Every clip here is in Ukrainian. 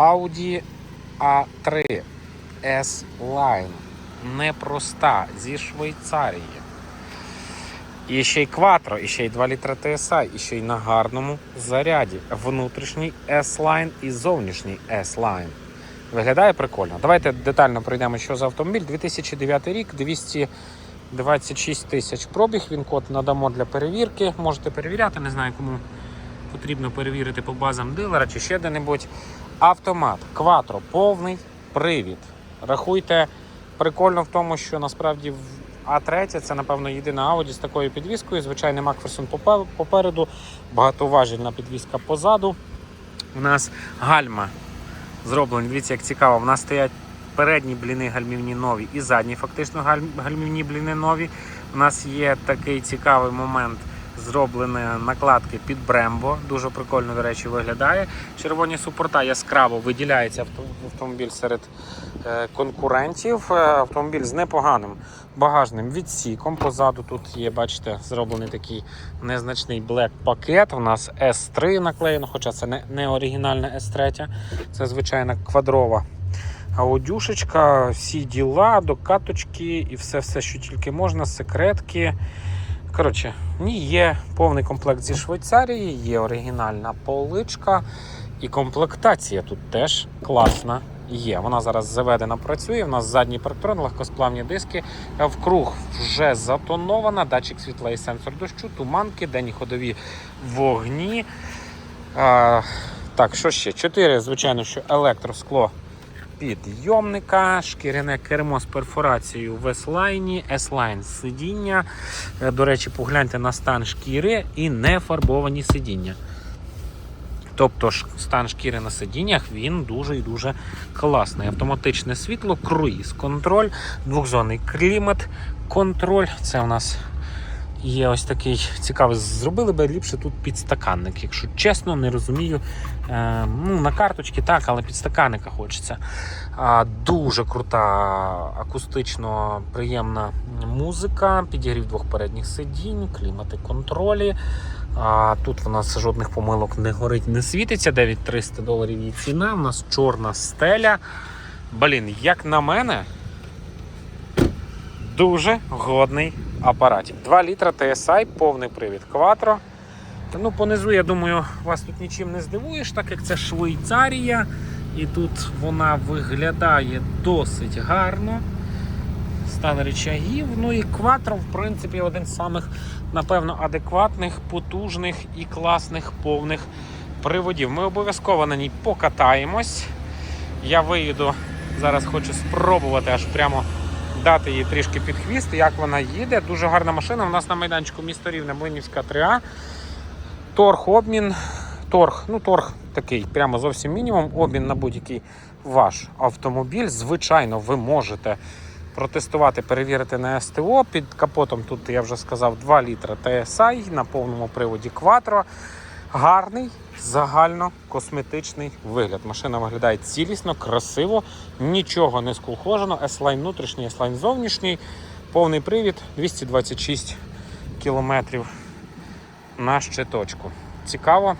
Audi A3 S-Line. Непроста зі Швейцарії. І ще й Quattro, і ще й 2 літра TSI, і ще й на гарному заряді. Внутрішній S-Line і зовнішній S-Line. Виглядає прикольно. Давайте детально пройдемо, що за автомобіль. 2009 рік, 226 тисяч пробіг. Він код надамо для перевірки. Можете перевіряти, не знаю, кому потрібно перевірити по базам дилера чи ще де-небудь. Автомат, Quattro, повний привід. Рахуйте, прикольно в тому, що насправді в А3 це, напевно, єдина Audi з такою підвіскою. Звичайний Макферсон попереду, багатоважільна підвіска позаду. У нас гальма зроблені. Дивіться, як цікаво. У нас стоять передні бліни гальмівні нові і задні фактично гальмівні бліни нові. У нас є такий цікавий момент. Зроблені накладки під Брембо. Дуже прикольно, до речі, виглядає. Червоні супорта яскраво виділяється автомобіль серед е, конкурентів. Е, Автомобіль з непоганим багажним відсіком. Позаду тут є, бачите, зроблений такий незначний блек пакет. У нас S3 наклеєно, хоча це не, оригінальна S3, це звичайна квадрова аудюшечка, всі діла, докаточки і все, все, що тільки можна, секретки. Коротше, ні, є повний комплект зі Швейцарії, є оригінальна поличка і комплектація тут теж класна є. Вона зараз заведена, працює. У нас задній парктрон, легкосплавні диски. Вкруг вже затонована, датчик світла і сенсор дощу, туманки, денні ходові вогні. А, так, що ще? Чотири, звичайно, що електроскло підйомника, шкіряне кермо з перфорацією в S-Line, S-Line сидіння. Е, До речі, погляньте на стан шкіри і не фарбовані сидіння. Тобто стан шкіри на сидіннях він дуже і дуже класний. Автоматичне світло, круїз контроль, двохзонний клімат, контроль. Це у нас є ось такий цікавий. Зробили би ліпше тут підстаканник. Якщо чесно, не розумію. Е, ну, на карточки так, але підстаканника хочеться. А, дуже крута акустично приємна музика, підігрів двох передніх сидінь, клімати контролі. А, тут у нас жодних помилок не горить, не світиться. 9300 доларів її ціна. У нас чорна стеля. Блін, як на мене, дуже годний апаратик. 2 літра TSI, повний привід Quattro. Ну, понизу, я думаю, вас тут нічим не здивуєш, так як це Швейцарія. І тут вона виглядає досить гарно. Стан речагів. Ну і Quattro, в принципі, один з самих, напевно, адекватних, потужних і класних повних приводів. Ми обов'язково на ній покатаємось. Я виїду, зараз хочу спробувати аж прямо дати їй трішки під хвіст, як вона їде. Дуже гарна машина. У нас на майданчику місто Рівне, Млинівська 3А. Торг, обмін. Торг, ну торг такий, прямо зовсім мінімум. Обмін на будь-який ваш автомобіль. Звичайно, ви можете протестувати, перевірити на СТО. Під капотом тут я вже сказав 2 літра TSI на повному приводі Quattro. Гарний, загально косметичний вигляд. Машина виглядає цілісно, красиво, нічого не скулхожено. S-Line внутрішній, S-Line зовнішній. Повний привід 226 кілометрів на щиточку. Цікаво.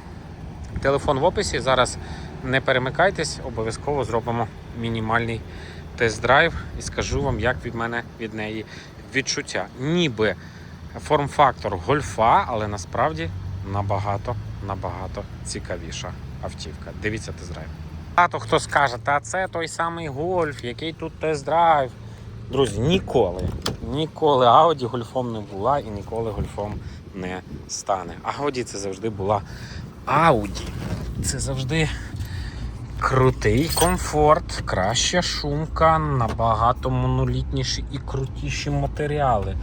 Телефон в описі. Зараз не перемикайтесь, обов'язково зробимо мінімальний тест-драйв і скажу вам, як від мене від неї відчуття. Ніби форм-фактор гольфа, але насправді набагато набагато цікавіша автівка. Дивіться тест-драйв. Багато хто скаже, та це той самий гольф, який тут тест-драйв. Друзі, ніколи, ніколи Audi гольфом не була і ніколи гольфом не стане. Audi це завжди була Audi. Це завжди крутий комфорт, краща шумка, набагато монолітніші і крутіші матеріали.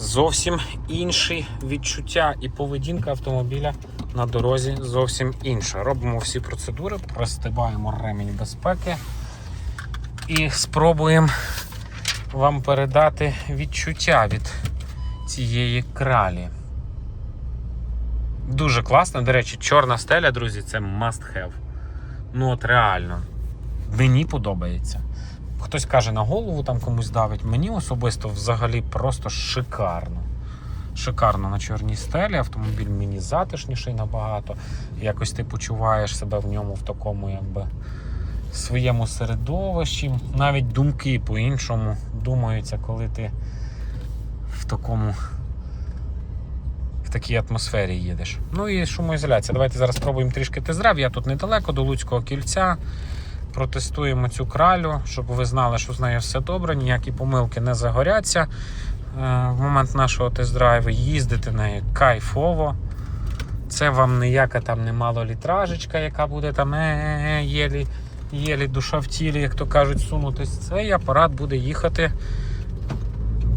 Зовсім інші відчуття і поведінка автомобіля на дорозі зовсім інша. Робимо всі процедури, простибаємо ремінь безпеки і спробуємо вам передати відчуття від цієї кралі. Дуже класно. До речі, чорна стеля, друзі, це must have. Ну от реально. Мені подобається. Хтось каже, на голову там комусь давить. Мені особисто взагалі просто шикарно. шикарно на чорній стелі. Автомобіль мені затишніший набагато. Якось ти почуваєш себе в ньому в такому, якби своєму середовищі. Навіть думки по-іншому думаються, коли ти в такому. В такій атмосфері їдеш. Ну і шумоізоляція. Давайте зараз спробуємо трішки тест-драйв. Я тут недалеко до Луцького кільця. Протестуємо цю кралю, щоб ви знали, що з нею все добре, ніякі помилки не загоряться е, в момент нашого тест-драйву. Їздити нею кайфово. Це вам ніяка там не малолітражечка, яка буде там е-е-е, єлі, єлі душа в тілі, як то кажуть, сунутись. Цей апарат буде їхати.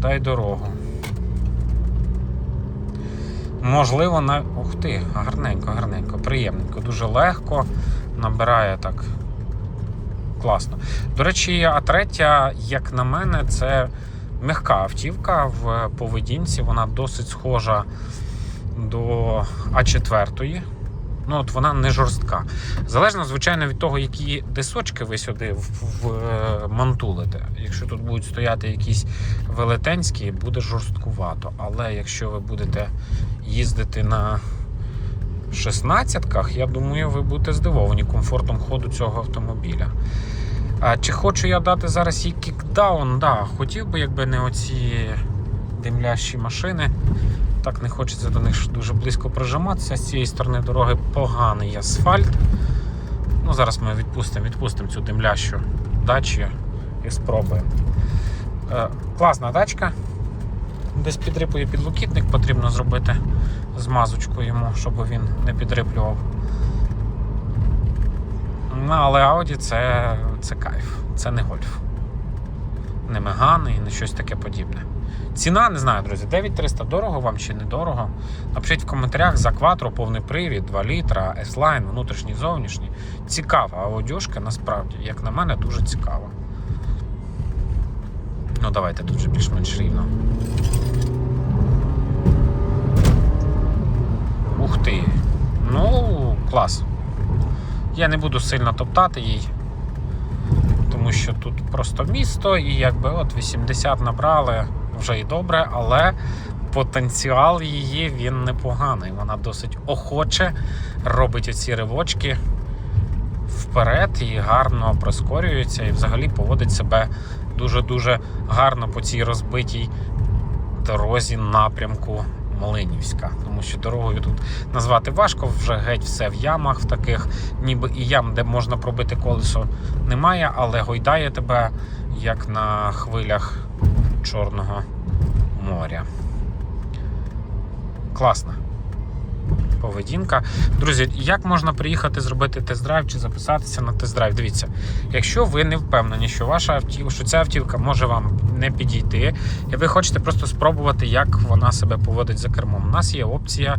Дай дорогу. Можливо, на. Ух ти, гарненько, гарненько, приємненько, дуже легко. Набирає так. Класно. До речі, а третя, як на мене, це м'яка автівка в поведінці. Вона досить схожа до А4. Ну, от вона не жорстка. Залежно, звичайно, від того, які дисочки ви сюди вмонтулите. Якщо тут будуть стояти якісь велетенські, буде жорсткувато. Але якщо ви будете їздити на 16-ках, я думаю, ви будете здивовані комфортом ходу цього автомобіля. А чи хочу я дати зараз їй кікдаун? Да, хотів би, якби не оці димлящі машини. Так не хочеться до них дуже близько прижиматися. З цієї сторони дороги поганий асфальт. Ну, зараз ми відпустимо, відпустимо цю димлящу дачу і спробуємо. Е, класна тачка. Десь підрипує підлокітник, потрібно зробити змазочку йому, щоб він не підриплював. Ну, але Audi це, це кайф, це не гольф. Не мегани і не щось таке подібне. Ціна, не знаю, друзі, 9300 дорого вам чи недорого. Напишіть в коментарях за кватро, повний привід, 2 літра, S-Line, внутрішній, зовнішній. Цікава аудюшка, насправді, як на мене, дуже цікава. Ну, давайте тут вже більш-менш рівно. Ух ти. Ну, клас. Я не буду сильно топтати їй, тому що тут просто місто, і якби от 80 набрали вже і добре, але потенціал її він непоганий. Вона досить охоче робить оці ривочки вперед і гарно прискорюється, і взагалі поводить себе дуже-дуже гарно по цій розбитій дорозі напрямку Малинівська. Тому що дорогою тут назвати важко, вже геть все в ямах, в таких, ніби і ям, де можна пробити колесо, немає, але гойдає тебе як на хвилях Чорного моря. Класна поведінка. Друзі, як можна приїхати зробити тест-драйв чи записатися на тест-драйв? Дивіться, якщо ви не впевнені, що ваша автівка, що ця автівка може вам не підійти, і ви хочете просто спробувати, як вона себе поводить за кермом. У нас є опція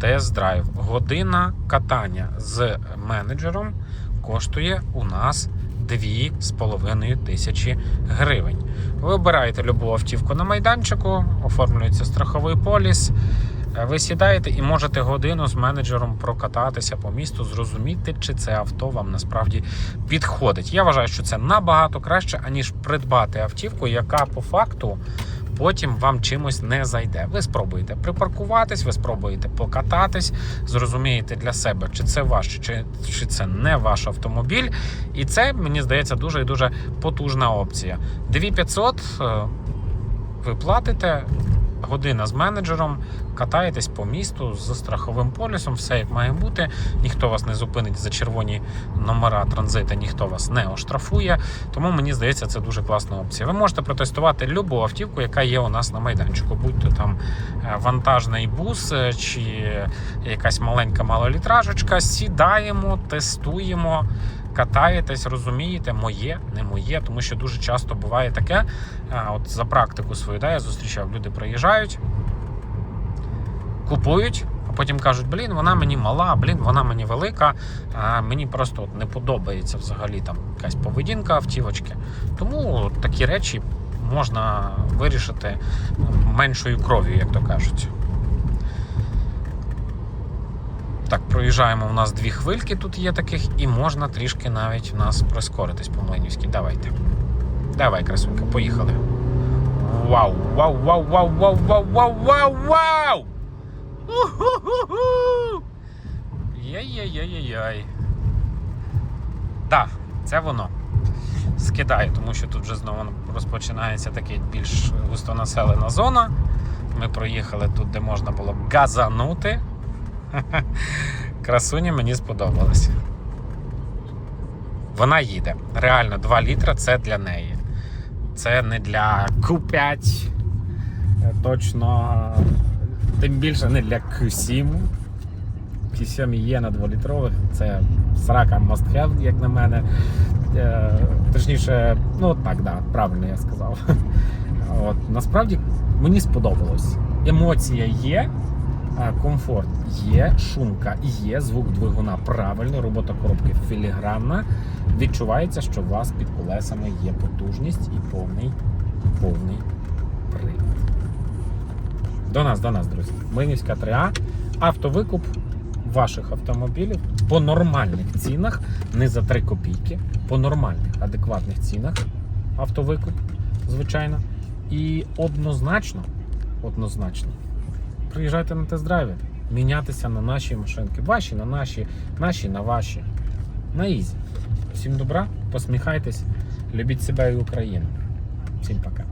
тест-драйв. Година катання з менеджером коштує у нас 2,5 тисячі гривень. Ви обираєте любу автівку на майданчику, оформлюється страховий поліс. Е, Ви сідаєте і можете годину з менеджером прокататися по місту, зрозуміти, чи це авто вам насправді підходить. Я вважаю, що це набагато краще, аніж придбати автівку, яка по факту потім вам чимось не зайде. Ви спробуєте припаркуватись, ви спробуєте покататись, зрозумієте для себе, чи це ваш, чи, чи це не ваш автомобіль. І це, мені здається, дуже і дуже потужна опція. 2500 е, ви платите. Година з менеджером, катаєтесь по місту з страховим полісом, все як має бути. Ніхто вас не зупинить за червоні номера транзиту, ніхто вас не оштрафує. Тому мені здається, це дуже класна опція. Ви можете протестувати любу автівку, яка є у нас на майданчику, будь то там е, вантажний бус е, чи якась маленька малолітражечка. Сідаємо, тестуємо. Катаєтесь, розумієте, моє, не моє, тому що дуже часто буває таке. От за практику свою, да, я зустрічав, люди приїжджають, купують, а потім кажуть, блін, вона мені мала, блін, вона мені велика, а мені просто от не подобається взагалі там якась поведінка автівочки. Тому такі речі можна вирішити меншою кров'ю, як то кажуть. Так, проїжджаємо. У нас дві хвильки тут є таких, і можна трішки навіть у нас прискоритись по Млинівській. Давайте. Давай, красунька, поїхали. Вау, вау, вау, вау, вау, вау, вау, вау, вау! Яй-яй-яй-яй. Так, це воно. Скидаю, тому що тут вже знову розпочинається така більш густонаселена зона. Ми проїхали тут, де можна було газанути. Красуні мені сподобалось. Вона їде. Реально, 2 літра це для неї. Це не для Q5. е, Точно. Тим більше не для Q7. Q7 є на 2-літрових. Це срака must have, як на мене. Е, Точніше, ну так, да, правильно я сказав. От, насправді мені сподобалось. Емоція є, комфорт є, шумка є, звук двигуна правильний, робота коробки філігранна. Відчувається, що у вас під колесами є потужність і повний, повний привід. До нас, до нас, друзі. Млинівська 3А. Автовикуп ваших автомобілів по нормальних цінах, не за 3 копійки, по нормальних, адекватних цінах. Автовикуп, звичайно. І однозначно, однозначно, приїжджайте на тест-драйві, мінятися на наші машинки. Ваші на наші, наші на ваші. На ізі. Всім добра, посміхайтесь, любіть себе і Україну. Всім пока.